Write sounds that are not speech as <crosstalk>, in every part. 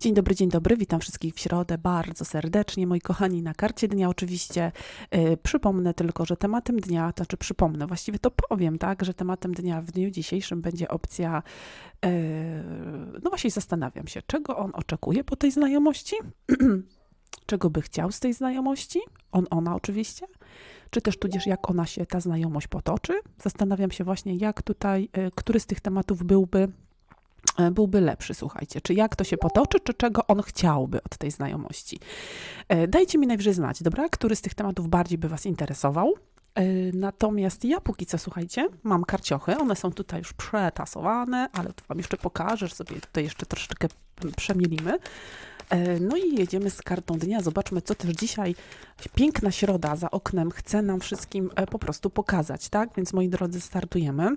Dzień dobry, dzień dobry. Witam wszystkich w środę bardzo serdecznie. Moi kochani, na karcie dnia oczywiście y, przypomnę tylko, że tematem dnia, to znaczy przypomnę, właściwie to powiem, tak, że tematem dnia w dniu dzisiejszym będzie opcja. y, no właśnie zastanawiam się, czego on oczekuje po tej znajomości? <clears throat> czego by chciał z tej znajomości? On, ona oczywiście. Czy też tudzież jak ona się, ta znajomość potoczy? Zastanawiam się właśnie, jak tutaj, y, który z tych tematów byłby byłby lepszy, słuchajcie, czy jak to się potoczy, czy czego on chciałby od tej znajomości. E, Dajcie mi najwyżej znać, dobra, który z tych tematów bardziej by Was interesował. E, Natomiast ja póki co, słuchajcie, mam karciochy, one są tutaj już przetasowane, ale to Wam jeszcze pokażę, że sobie tutaj jeszcze troszeczkę przemielimy. E, No i jedziemy z kartą dnia. Zobaczmy, co też dzisiaj piękna środa za oknem chce nam wszystkim e, po prostu pokazać, tak? Więc moi drodzy, startujemy.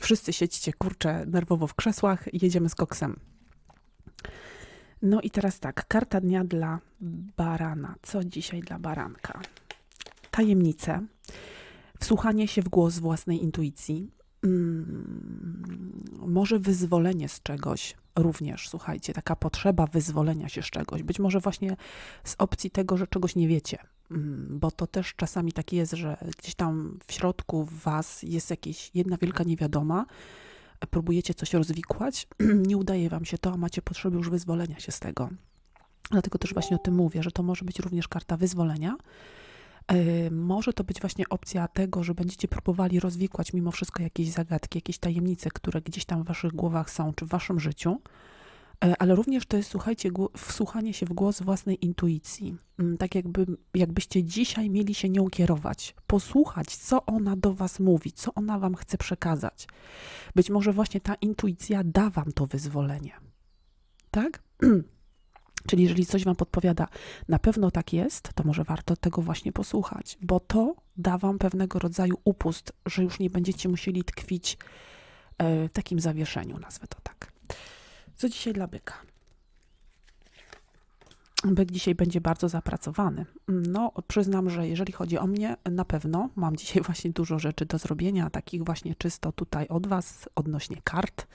Wszyscy siedźcie, kurczę, nerwowo w krzesłach, jedziemy z koksem. No i teraz tak, karta dnia dla barana. Co dzisiaj dla baranka? Tajemnice, wsłuchanie się w głos własnej intuicji, mm, może wyzwolenie z czegoś również, słuchajcie, taka potrzeba wyzwolenia się z czegoś. Być może właśnie z opcji tego, że czegoś nie wiecie, bo to też czasami tak jest, że gdzieś tam w środku was jest jakieś jedna wielka niewiadoma, próbujecie coś rozwikłać, <clears throat> nie udaje wam się to, a macie potrzebę już wyzwolenia się z tego. Dlatego też właśnie o tym mówię, że to może być również karta wyzwolenia. Yy, Może to być właśnie opcja tego, że będziecie próbowali rozwikłać mimo wszystko jakieś zagadki, jakieś tajemnice, które gdzieś tam w waszych głowach są, czy w waszym życiu. Yy, Ale również to jest, słuchajcie, wsłuchanie się w głos własnej intuicji. Mm, Tak jakby, jakbyście dzisiaj mieli się nią kierować, posłuchać, co ona do was mówi, co ona wam chce przekazać. Być może właśnie ta intuicja da wam to wyzwolenie. Tak? <clears throat> Czyli jeżeli coś wam podpowiada, na pewno tak jest, to może warto tego właśnie posłuchać, bo to da wam pewnego rodzaju upust, że już nie będziecie musieli tkwić e, w takim zawieszeniu, nazwę to tak. Co dzisiaj dla byka? Byk dzisiaj będzie bardzo zapracowany. No, przyznam, że jeżeli chodzi o mnie, na pewno mam dzisiaj <laughs> właśnie dużo rzeczy do zrobienia, takich właśnie czysto tutaj od Was odnośnie kart,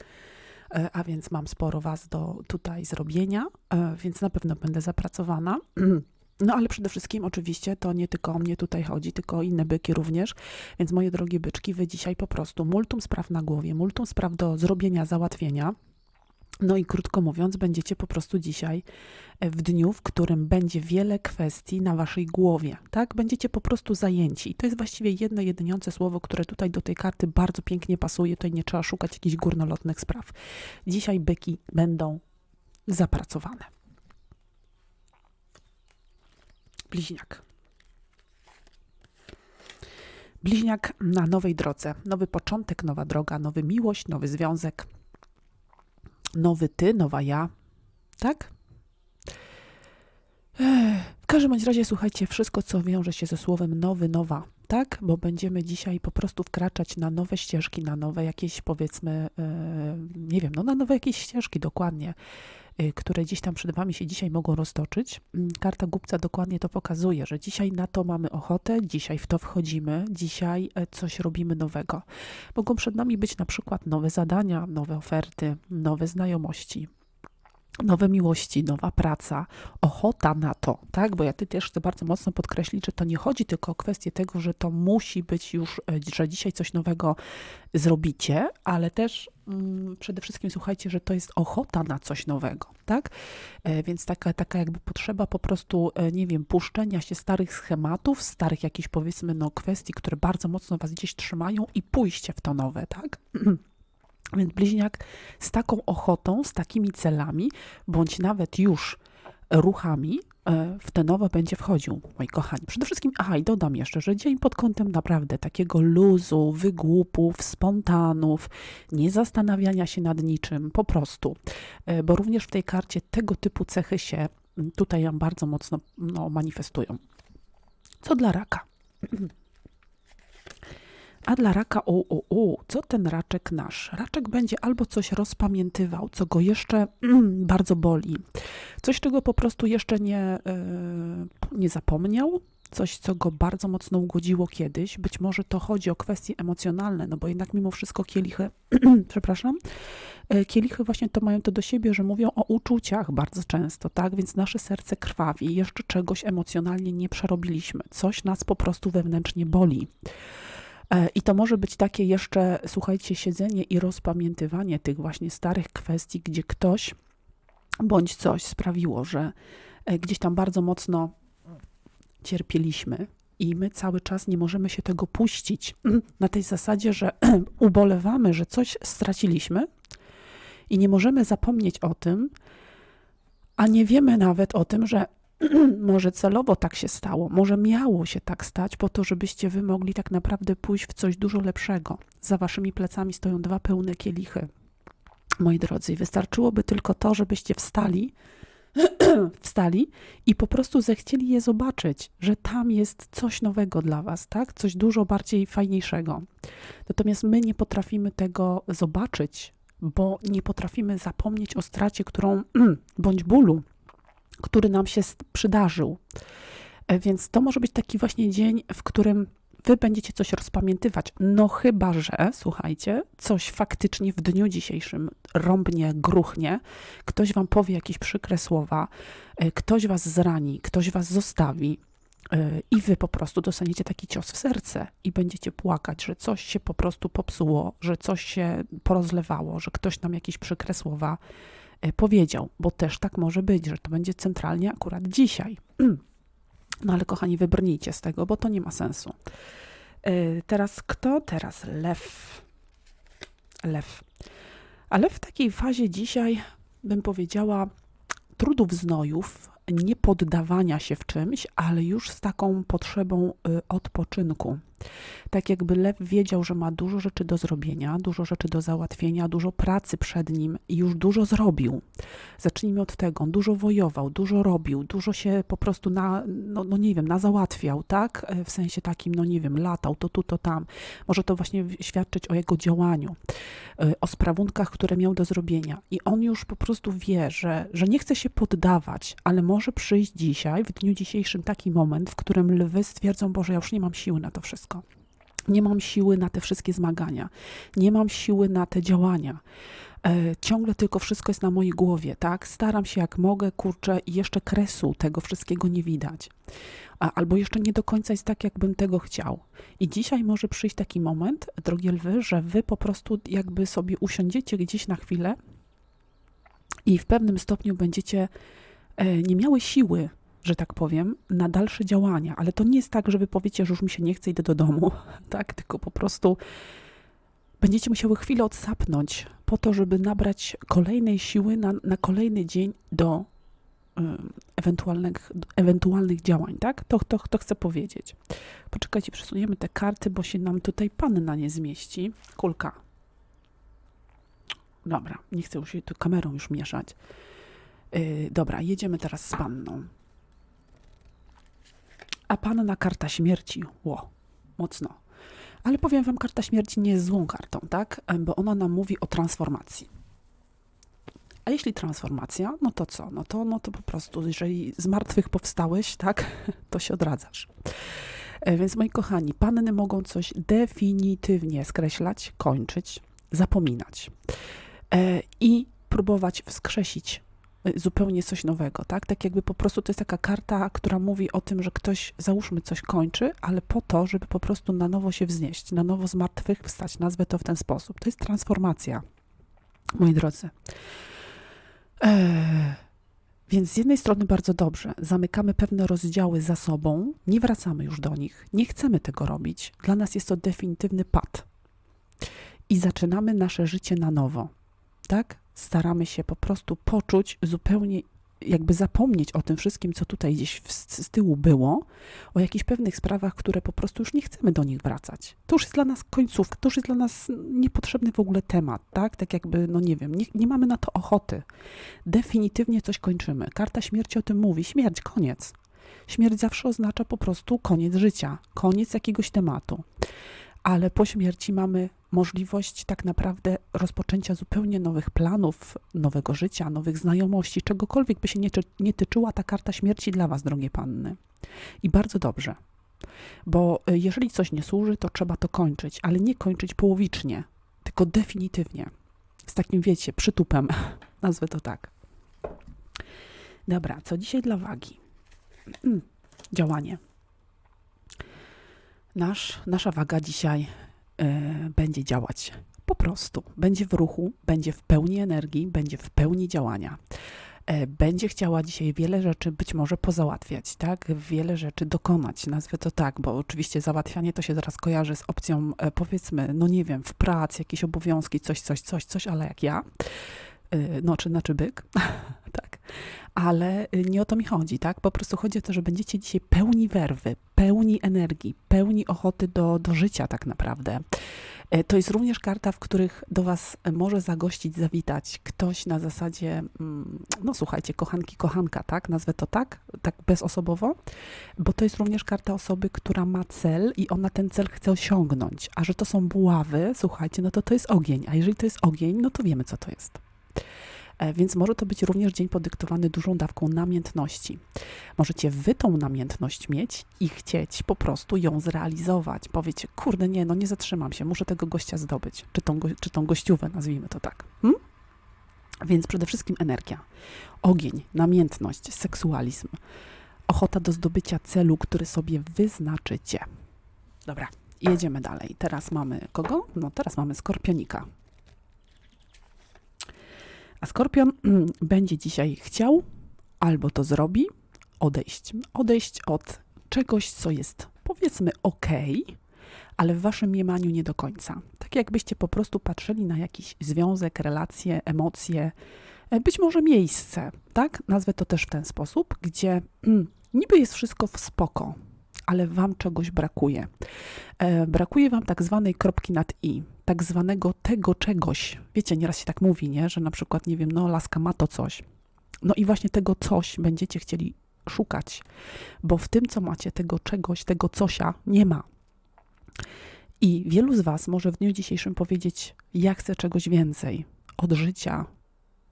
e, a więc mam sporo Was do tutaj zrobienia, e, więc na pewno będę zapracowana. <clears throat> No, ale przede wszystkim oczywiście to nie tylko o mnie tutaj chodzi, tylko o inne byki również. Więc moje drogie byczki, wy dzisiaj po prostu multum spraw na głowie, multum spraw do zrobienia, załatwienia. No i krótko mówiąc, będziecie po prostu dzisiaj e, w dniu, w którym będzie wiele kwestii na waszej głowie, tak? Będziecie po prostu zajęci. I to jest właściwie jedno jedyniące słowo, które tutaj do tej karty bardzo pięknie pasuje. Tutaj nie trzeba szukać jakichś górnolotnych spraw. Dzisiaj byki będą zapracowane. Bliźniak. Bliźniak na nowej drodze. Nowy początek, nowa droga, nowy miłość, nowy związek, nowy ty, nowa ja. Tak? W każdym bądź razie słuchajcie, wszystko co wiąże się ze słowem nowy, nowa, tak? Bo będziemy dzisiaj po prostu wkraczać na nowe ścieżki, na nowe jakieś powiedzmy, e, nie wiem, no na nowe jakieś ścieżki dokładnie, e, które gdzieś tam przed wami się dzisiaj mogą roztoczyć. Mm, Karta głupca dokładnie to pokazuje, że dzisiaj na to mamy ochotę, dzisiaj w to wchodzimy, dzisiaj e, coś robimy nowego. Mogą przed nami być na przykład nowe zadania, nowe oferty, nowe znajomości, nowe miłości, nowa praca, ochota na to, tak? Bo ja ty też chcę bardzo mocno podkreślić, że to nie chodzi tylko o kwestię tego, że to musi być już, e, że dzisiaj coś nowego zrobicie, ale też mm, przede wszystkim słuchajcie, że to jest ochota na coś nowego, tak? E, Więc taka, taka jakby potrzeba po prostu, e, nie wiem, puszczenia się starych schematów, starych jakichś powiedzmy no kwestii, które bardzo mocno was gdzieś trzymają i pójście w to nowe, tak? <clears throat> Więc bliźniak z taką ochotą, z takimi celami, bądź nawet już ruchami e, w te nowe będzie wchodził, moi kochani. Przede wszystkim, aha, i dodam jeszcze, że dzień pod kątem naprawdę takiego luzu, wygłupów, spontanów, nie zastanawiania się nad niczym, po prostu. E, Bo również w tej karcie tego typu cechy się tutaj bardzo mocno no, manifestują. Co dla raka? <clears throat> A dla raka, o, o, o, co ten raczek nasz? Raczek będzie albo coś rozpamiętywał, co go jeszcze mm, bardzo boli, coś, czego po prostu jeszcze nie, e, nie zapomniał, coś, co go bardzo mocno ugodziło kiedyś. Być może to chodzi o kwestie emocjonalne, no bo jednak mimo wszystko kielichy, <clears throat> przepraszam, e, kielichy właśnie to mają to do siebie, że mówią o uczuciach bardzo często, tak? Więc nasze serce krwawi, jeszcze czegoś emocjonalnie nie przerobiliśmy, coś nas po prostu wewnętrznie boli. E, I to może być takie jeszcze, słuchajcie, siedzenie i rozpamiętywanie tych właśnie starych kwestii, gdzie ktoś bądź coś sprawiło, że e, gdzieś tam bardzo mocno cierpieliśmy i my cały czas nie możemy się tego puścić <clears throat> na tej zasadzie, że <clears throat> ubolewamy, że coś straciliśmy i nie możemy zapomnieć o tym, a nie wiemy nawet o tym, że <clears throat> może celowo tak się stało, może miało się tak stać, po to, żebyście wy mogli tak naprawdę pójść w coś dużo lepszego. Za waszymi plecami stoją dwa pełne kielichy. Moi drodzy, wystarczyłoby tylko to, żebyście wstali, <clears throat> wstali i po prostu zechcieli je zobaczyć, że tam jest coś nowego dla was, tak? Coś dużo bardziej fajniejszego. Natomiast my nie potrafimy tego zobaczyć, bo nie potrafimy zapomnieć o stracie, którą <clears throat> bądź bólu, który nam się przydarzył. E, więc to może być taki właśnie dzień, w którym wy będziecie coś rozpamiętywać. No chyba, że, słuchajcie, coś faktycznie w dniu dzisiejszym rąbnie, gruchnie, ktoś wam powie jakieś przykre słowa, e, ktoś was zrani, ktoś was zostawi. e, I wy po prostu dostaniecie taki cios w serce i będziecie płakać, że coś się po prostu popsuło, że coś się porozlewało, że ktoś nam jakieś przykre słowa powiedział, bo też tak może być, że to będzie centralnie akurat dzisiaj. <clears throat> No ale kochani, wybrnijcie z tego, bo to nie ma sensu. Yy, Teraz kto? Teraz lew. Lew. Ale w takiej fazie dzisiaj bym powiedziała trudów znojów, nie poddawania się w czymś, ale już z taką potrzebą y, odpoczynku. Tak jakby lew wiedział, że ma dużo rzeczy do zrobienia, dużo rzeczy do załatwienia, dużo pracy przed nim i już dużo zrobił. Zacznijmy od tego. On dużo wojował, dużo robił, dużo się po prostu na, no, no nie wiem, na załatwiał, tak? E, W sensie takim, no nie wiem, latał to tu, to tam. Może to właśnie świadczyć o jego działaniu, e, o sprawunkach, które miał do zrobienia. I on już po prostu wie, że, że nie chce się poddawać, ale może przyjść dzisiaj, w dniu dzisiejszym taki moment, w którym lwy stwierdzą, Boże, ja już nie mam siły na to wszystko. Nie mam siły na te wszystkie zmagania, nie mam siły na te działania. E, ciągle tylko wszystko jest na mojej głowie, tak? Staram się jak mogę, kurczę, i jeszcze kresu tego wszystkiego nie widać. Albo jeszcze nie do końca jest tak, jakbym tego chciał. I dzisiaj może przyjść taki moment, drogie lwy, że wy po prostu jakby sobie usiądziecie gdzieś na chwilę i w pewnym stopniu będziecie e, nie miały siły, że tak powiem, na dalsze działania. Ale to nie jest tak, że wy powiecie, że już mi się nie chce, idę do domu, <laughs> tak? Tylko po prostu będziecie musiały chwilę odsapnąć po to, żeby nabrać kolejnej siły na, na kolejny dzień do ewentualnych, ewentualnych działań, tak? To, to, to chcę powiedzieć. Poczekajcie, przesuniemy te karty, bo się nam tutaj panna nie zmieści. Kulka. Dobra, nie chcę się tu kamerą już mieszać. Yy, dobra, jedziemy teraz z panną. A panna karta śmierci. Ło, mocno. Ale powiem wam, karta śmierci nie jest złą kartą, tak? Bo ona nam mówi o transformacji. A jeśli transformacja, no to co? No to, no to po prostu, jeżeli z martwych powstałeś, tak, <laughs> to się odradzasz. E, Więc moi kochani, panny mogą coś definitywnie skreślać, kończyć, zapominać e, i próbować wskrzesić zupełnie coś nowego, tak? Tak jakby po prostu to jest taka karta, która mówi o tym, że ktoś, załóżmy, coś kończy, ale po to, żeby po prostu na nowo się wznieść, na nowo z martwych wstać. Nazwę to w ten sposób. To jest transformacja, moi drodzy. Eee, więc z jednej strony bardzo dobrze, zamykamy pewne rozdziały za sobą, nie wracamy już do nich, nie chcemy tego robić. Dla nas jest to definitywny pad. I zaczynamy nasze życie na nowo. Tak? Staramy się po prostu poczuć zupełnie, jakby zapomnieć o tym wszystkim, co tutaj gdzieś z tyłu było, o jakichś pewnych sprawach, które po prostu już nie chcemy do nich wracać. To już jest dla nas końcówka, to już jest dla nas niepotrzebny w ogóle temat, tak? Tak jakby, no nie wiem, nie, nie mamy na to ochoty definitywnie coś kończymy. Karta śmierci o tym mówi. Śmierć, koniec. Śmierć zawsze oznacza po prostu koniec życia, koniec jakiegoś tematu. Ale po śmierci mamy możliwość tak naprawdę rozpoczęcia zupełnie nowych planów, nowego życia, nowych znajomości, czegokolwiek by się nie, nie tyczyła ta karta śmierci dla Was, drogie panny. I bardzo dobrze, bo y, jeżeli coś nie służy, to trzeba to kończyć, ale nie kończyć połowicznie, tylko definitywnie. Z takim, wiecie, przytupem, <laughs> nazwę to tak. Dobra, co dzisiaj dla wagi? Mm, Działanie. Nasz, nasza waga dzisiaj e, będzie działać. Po prostu będzie w ruchu, będzie w pełni energii, będzie w pełni działania. E, będzie chciała dzisiaj wiele rzeczy być może pozałatwiać, tak? Wiele rzeczy dokonać, nazwę to tak, bo oczywiście załatwianie to się zaraz kojarzy z opcją, e, powiedzmy, no nie wiem, w pracy, jakieś obowiązki, coś, coś, coś, coś, ale jak ja, no czy znaczy byk, <laughs> tak, ale y, nie o to mi chodzi, tak? Po prostu chodzi o to, że będziecie dzisiaj pełni werwy, pełni energii, pełni ochoty do, do życia tak naprawdę. E, To jest również karta, w których do Was może zagościć, zawitać ktoś na zasadzie, mm, no słuchajcie, kochanki, kochanka, tak? Nazwę to tak, tak bezosobowo, bo to jest również karta osoby, która ma cel i ona ten cel chce osiągnąć. A że to są buławy, słuchajcie, no to to jest ogień. A jeżeli to jest ogień, no to wiemy, co to jest. E, Więc może to być również dzień podyktowany dużą dawką namiętności. Możecie wy tą namiętność mieć i chcieć po prostu ją zrealizować. Powiecie, kurde, nie, no nie zatrzymam się, muszę tego gościa zdobyć, czy tą, czy tą gościówę, nazwijmy to tak. Hm? Więc przede wszystkim energia, ogień, namiętność, seksualizm, ochota do zdobycia celu, który sobie wyznaczycie. Dobra, jedziemy dalej. Teraz mamy kogo? No teraz mamy skorpionika. A skorpion <clears throat> będzie dzisiaj chciał albo to zrobi, odejść. Odejść od czegoś, co jest powiedzmy ok, ale w waszym mniemaniu nie do końca. Tak jakbyście po prostu patrzyli na jakiś związek, relacje, emocje, e, być może miejsce, tak? Nazwę to też w ten sposób, gdzie mm, niby jest wszystko w spoko, ale wam czegoś brakuje. E, brakuje wam tak zwanej kropki nad i, tak zwanego tego czegoś. Wiecie, nieraz się tak mówi, nie? że na przykład, nie wiem, no laska ma to coś. No i właśnie tego coś będziecie chcieli szukać, bo w tym, co macie, tego czegoś, tego cosia nie ma. I wielu z Was może w dniu dzisiejszym powiedzieć: Ja chcę czegoś więcej od życia,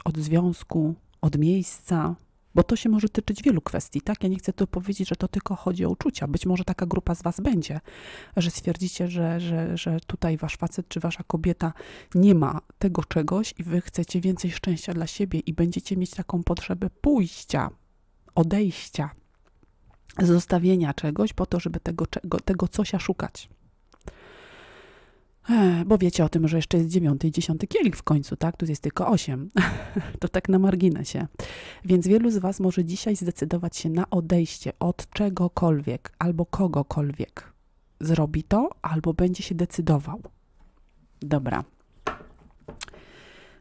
od związku, od miejsca, bo to się może tyczyć wielu kwestii, tak? Ja nie chcę tu powiedzieć, że to tylko chodzi o uczucia. Być może taka grupa z Was będzie, że stwierdzicie, że, że, że tutaj Wasz facet czy Wasza kobieta nie ma tego czegoś i Wy chcecie więcej szczęścia dla siebie i będziecie mieć taką potrzebę pójścia, odejścia, zostawienia czegoś po to, żeby tego, tego cosia szukać. Bo wiecie o tym, że jeszcze jest dziewiąty i dziesiąty kielich w końcu, tak? Tu jest tylko osiem. <laughs> to tak na marginesie. Więc wielu z Was może dzisiaj zdecydować się na odejście od czegokolwiek albo kogokolwiek. Zrobi to albo będzie się decydował. Dobra.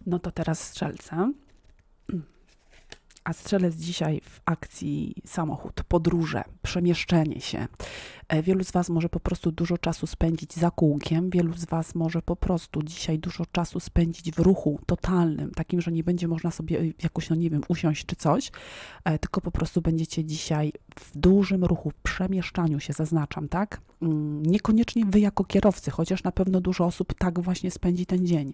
No to teraz strzelce. A strzelec dzisiaj w akcji samochód, podróże, przemieszczenie się. E, Wielu z Was może po prostu dużo czasu spędzić za kółkiem, wielu z Was może po prostu dzisiaj dużo czasu spędzić w ruchu totalnym, takim, że nie będzie można sobie e, jakoś, no nie wiem, usiąść czy coś, e, tylko po prostu będziecie dzisiaj w dużym ruchu, w przemieszczaniu się, zaznaczam, tak? Mm, Niekoniecznie Wy jako kierowcy, chociaż na pewno dużo osób tak właśnie spędzi ten dzień,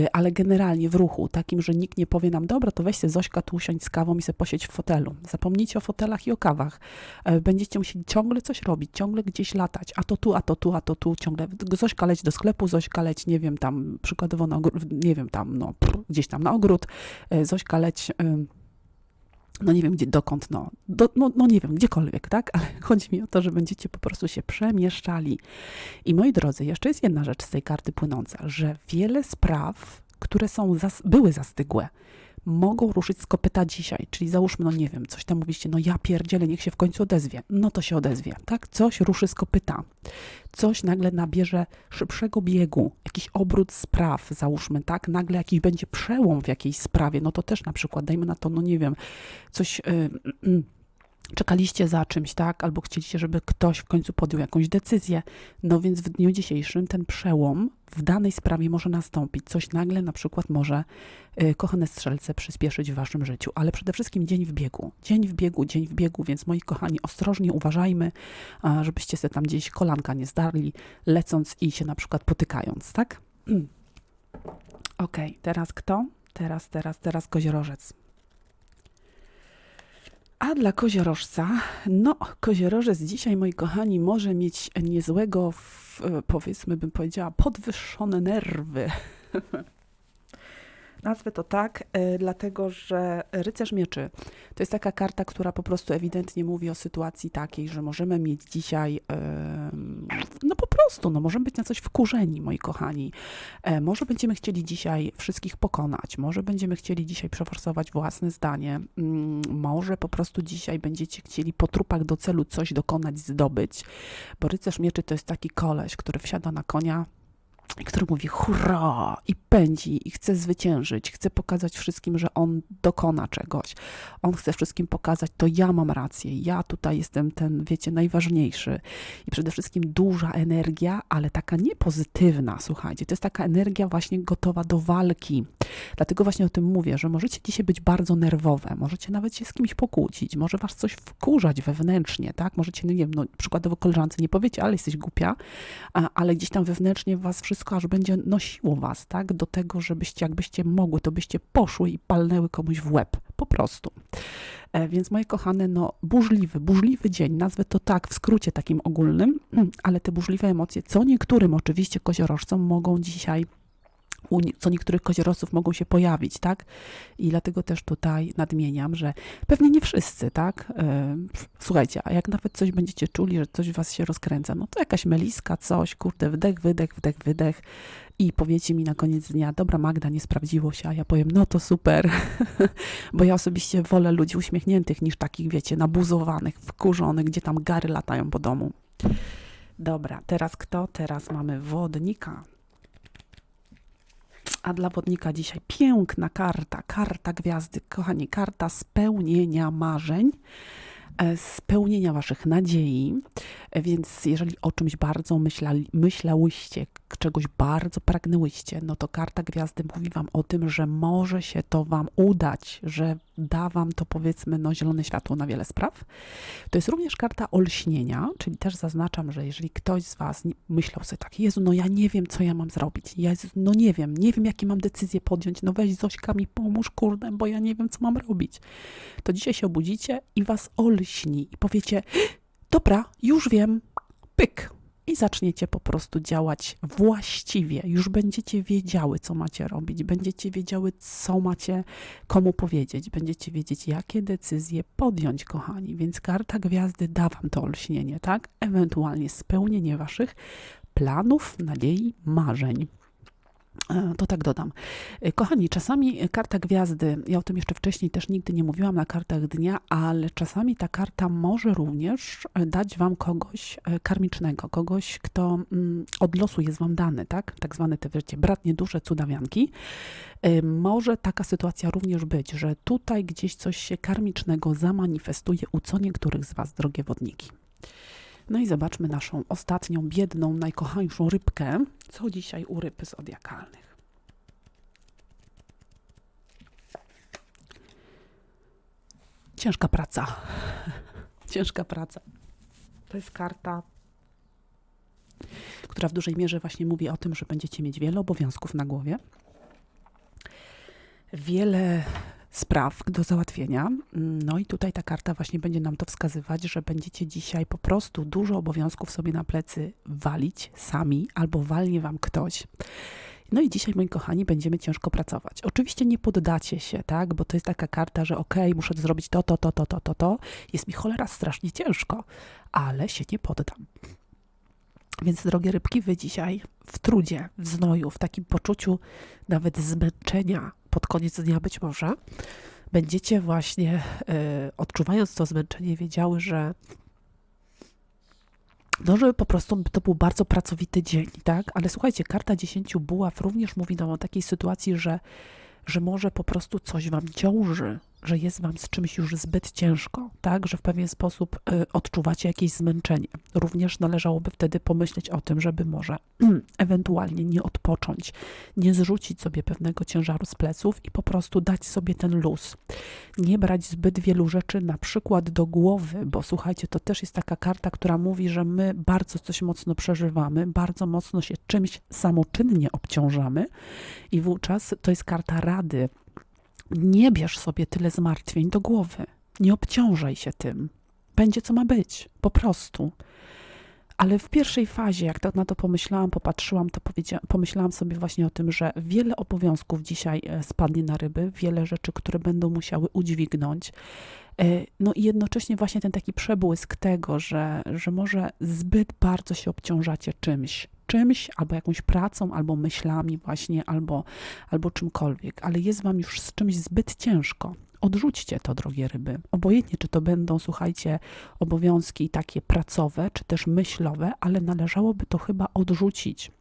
Y, ale generalnie w ruchu, takim, że nikt nie powie nam, dobra, to weź się Zośka tu usiądź z kawą i se posiedź w fotelu. Zapomnijcie o fotelach i o kawach. E, Będziecie musieli ciągle coś robić, ciągle gdzieś latać, a to tu, a to tu, a to tu, ciągle. Zośka leć do sklepu, Zośka leć, nie wiem, tam przykładowo na nie wiem, tam, no, pff, gdzieś tam na ogród, E, Zośka leć... ym, no nie wiem gdzie, dokąd, no, do, no, no nie wiem, gdziekolwiek, tak? Ale <laughs> chodzi mi o to, że będziecie po prostu się przemieszczali. I moi drodzy, jeszcze jest jedna rzecz z tej karty płynąca, że wiele spraw, które są zas- były zastygłe, mogą ruszyć z kopyta dzisiaj. Czyli załóżmy, no nie wiem, coś tam mówicie, no ja pierdzielę, niech się w końcu odezwie. No to się odezwie, tak? Coś ruszy z kopyta. Coś nagle nabierze szybszego biegu, jakiś obrót spraw, załóżmy, tak? Nagle jakiś będzie przełom w jakiejś sprawie, no to też na przykład, dajmy na to, no nie wiem, coś... Yy, yy, czekaliście za czymś, tak? Albo chcieliście, żeby ktoś w końcu podjął jakąś decyzję. No więc w dniu dzisiejszym ten przełom w danej sprawie może nastąpić. Coś nagle na przykład może, y, kochane strzelce, przyspieszyć w waszym życiu. Ale przede wszystkim dzień w biegu. Dzień w biegu, dzień w biegu, więc moi kochani, ostrożnie uważajmy, a, żebyście sobie tam gdzieś kolanka nie zdarli, lecąc i się na przykład potykając, tak? <clears throat> Okej, teraz kto? Teraz, teraz, teraz koziorożec. A dla koziorożca, no, koziorożec dzisiaj, moi kochani, może mieć niezłego, w, powiedzmy, bym powiedziała, podwyższone nerwy. <laughs> Nazwę to tak, y, dlatego że rycerz mieczy to jest taka karta, która po prostu ewidentnie mówi o sytuacji takiej, że możemy mieć dzisiaj, no po prostu, no możemy być na coś wkurzeni, moi kochani. E, może będziemy chcieli dzisiaj wszystkich pokonać, może będziemy chcieli dzisiaj przeforsować własne zdanie, mm, może po prostu dzisiaj będziecie chcieli po trupach do celu coś dokonać, zdobyć, bo rycerz mieczy to jest taki koleś, który wsiada na konia, który mówi hurra i pędzi i chce zwyciężyć, chce pokazać wszystkim, że on dokona czegoś. On chce wszystkim pokazać, to ja mam rację, ja tutaj jestem ten, wiecie, najważniejszy. I przede wszystkim duża energia, ale taka niepozytywna, słuchajcie, to jest taka energia właśnie gotowa do walki. Dlatego właśnie o tym mówię, że możecie dzisiaj być bardzo nerwowe, możecie nawet się z kimś pokłócić, może was coś wkurzać wewnętrznie, tak? Możecie, no nie wiem, no, przykładowo koleżance nie powiecie, ale jesteś głupia, ale gdzieś tam wewnętrznie was wszystko aż będzie nosiło was, tak? Do tego, żebyście, jakbyście mogły, to byście poszły i palnęły komuś w łeb. Po prostu. E, więc moje kochane, no burzliwy, burzliwy dzień, nazwę to tak w skrócie takim ogólnym, <clears throat> ale te burzliwe emocje, co niektórym oczywiście koziorożcom mogą dzisiaj co niektórych koziorosów mogą się pojawić, tak? I dlatego też tutaj nadmieniam, że pewnie nie wszyscy, tak? E, słuchajcie, a jak nawet coś będziecie czuli, że coś w was się rozkręca, no to jakaś meliska, coś, kurde, wdech, wydech, wdech, wydech i powiecie mi na koniec dnia, dobra Magda, nie sprawdziło się, a ja powiem, no to super, <laughs> bo ja osobiście wolę ludzi uśmiechniętych niż takich, wiecie, nabuzowanych, wkurzonych, gdzie tam gary latają po domu. Dobra, teraz kto? Teraz mamy wodnika. A dla wodnika dzisiaj piękna karta, karta gwiazdy, kochani, karta spełnienia marzeń, e, spełnienia waszych nadziei. Więc jeżeli o czymś bardzo myślali, myślałyście, czegoś bardzo pragnęłyście, no to karta gwiazdy mówi wam o tym, że może się to wam udać, że da wam to powiedzmy no, zielone światło na wiele spraw. To jest również karta olśnienia, czyli też zaznaczam, że jeżeli ktoś z was myślał sobie tak, Jezu, no ja nie wiem, co ja mam zrobić, Jezu, no nie wiem, nie wiem, jakie mam decyzje podjąć, no weź Zośka mi pomóż, kurde, bo ja nie wiem, co mam robić. To dzisiaj się obudzicie i was olśni i powiecie, dobra, już wiem, pyk, i zaczniecie po prostu działać właściwie. Już będziecie wiedziały, co macie robić, będziecie wiedziały, co macie komu powiedzieć, będziecie wiedzieć, jakie decyzje podjąć, kochani. Więc karta gwiazdy da wam to olśnienie, tak? Ewentualnie spełnienie waszych planów, nadziei, marzeń. E, to tak dodam. E, kochani, czasami karta gwiazdy, ja o tym jeszcze wcześniej też nigdy nie mówiłam na kartach dnia, ale czasami ta karta może również e, dać wam kogoś karmicznego, kogoś, kto mm, od losu jest wam dany, tak? Tak zwane te, wiecie, bratnie dusze, cudawianki. Może taka sytuacja również być, że tutaj gdzieś coś się karmicznego zamanifestuje u co niektórych z was, drogie wodniki. No i zobaczmy naszą ostatnią, biedną, najkochańszą rybkę. Co dzisiaj u ryb zodiakalnych? Ciężka praca. <laughs> Ciężka praca. To jest karta, która w dużej mierze właśnie mówi o tym, że będziecie mieć wiele obowiązków na głowie, wiele spraw do załatwienia. No i tutaj ta karta właśnie będzie nam to wskazywać, że będziecie dzisiaj po prostu dużo obowiązków sobie na plecy walić sami albo walnie wam ktoś. No i dzisiaj, moi kochani, będziemy ciężko pracować. Oczywiście nie poddacie się, tak, bo to jest taka karta, że okej, okay, muszę zrobić to, to, to, to, to, to, to. Jest mi cholera strasznie ciężko, ale się nie poddam. Więc, drogie rybki, wy dzisiaj w trudzie, w znoju, w takim poczuciu nawet zmęczenia, pod koniec dnia być może, będziecie właśnie y, odczuwając to zmęczenie, wiedziały, że no, żeby po prostu to był bardzo pracowity dzień, tak? Ale słuchajcie, karta 10 buław również mówi nam o takiej sytuacji, że, że może po prostu coś wam ciąży, że jest wam z czymś już zbyt ciężko. tak, że w pewien sposób y, odczuwacie jakieś zmęczenie. Również należałoby wtedy pomyśleć o tym, żeby może <clears throat> ewentualnie nie odpocząć, nie zrzucić sobie pewnego ciężaru z pleców i po prostu dać sobie ten luz. Nie brać zbyt wielu rzeczy na przykład do głowy, bo słuchajcie, to też jest taka karta, która mówi, że my bardzo coś mocno przeżywamy, bardzo mocno się czymś samoczynnie obciążamy i wówczas to jest karta rady. Nie bierz sobie tyle zmartwień do głowy. Nie obciążaj się tym. Będzie co ma być, po prostu. Ale w pierwszej fazie, jak na to pomyślałam, popatrzyłam, to pomyślałam sobie właśnie o tym, że wiele obowiązków dzisiaj e, spadnie na ryby, wiele rzeczy, które będą musiały udźwignąć. E, No i jednocześnie właśnie ten taki przebłysk tego, że, że może zbyt bardzo się obciążacie czymś, czymś, albo jakąś pracą, albo myślami właśnie, albo, albo czymkolwiek, ale jest wam już z czymś zbyt ciężko. Odrzućcie to, drogie ryby. Obojętnie, czy to będą, słuchajcie, obowiązki takie pracowe, czy też myślowe, ale należałoby to chyba odrzucić.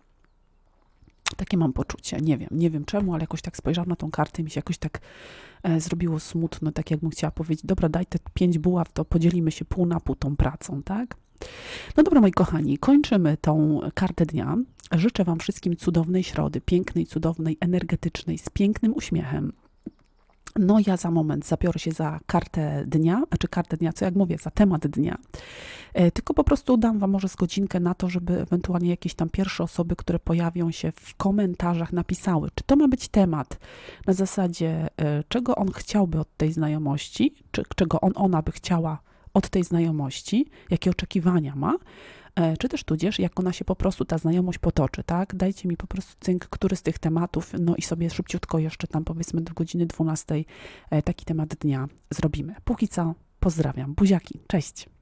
Takie mam poczucie. Nie wiem, nie wiem czemu, ale jakoś tak spojrzałam na tą kartę i mi się jakoś tak e, zrobiło smutno, tak jakbym chciała powiedzieć, dobra, daj te pięć buław, to podzielimy się pół na pół tą pracą, tak? No dobra, moi kochani, kończymy tą kartę dnia. Życzę Wam wszystkim cudownej środy, pięknej, cudownej, energetycznej, z pięknym uśmiechem. No ja za moment zabiorę się za kartę dnia, znaczy kartę dnia, co jak mówię, za temat dnia. E, Tylko po prostu dam Wam może z godzinkę na to, żeby ewentualnie jakieś tam pierwsze osoby, które pojawią się w komentarzach, napisały, czy to ma być temat na zasadzie, e, czego on chciałby od tej znajomości, czy czego on, ona by chciała od tej znajomości, jakie oczekiwania ma, e, czy też tudzież, jak ona się po prostu, ta znajomość potoczy, tak? Dajcie mi po prostu cynk, który z tych tematów, no i sobie szybciutko jeszcze tam powiedzmy do godziny 12 e, taki temat dnia zrobimy. Póki co, pozdrawiam. Buziaki, cześć.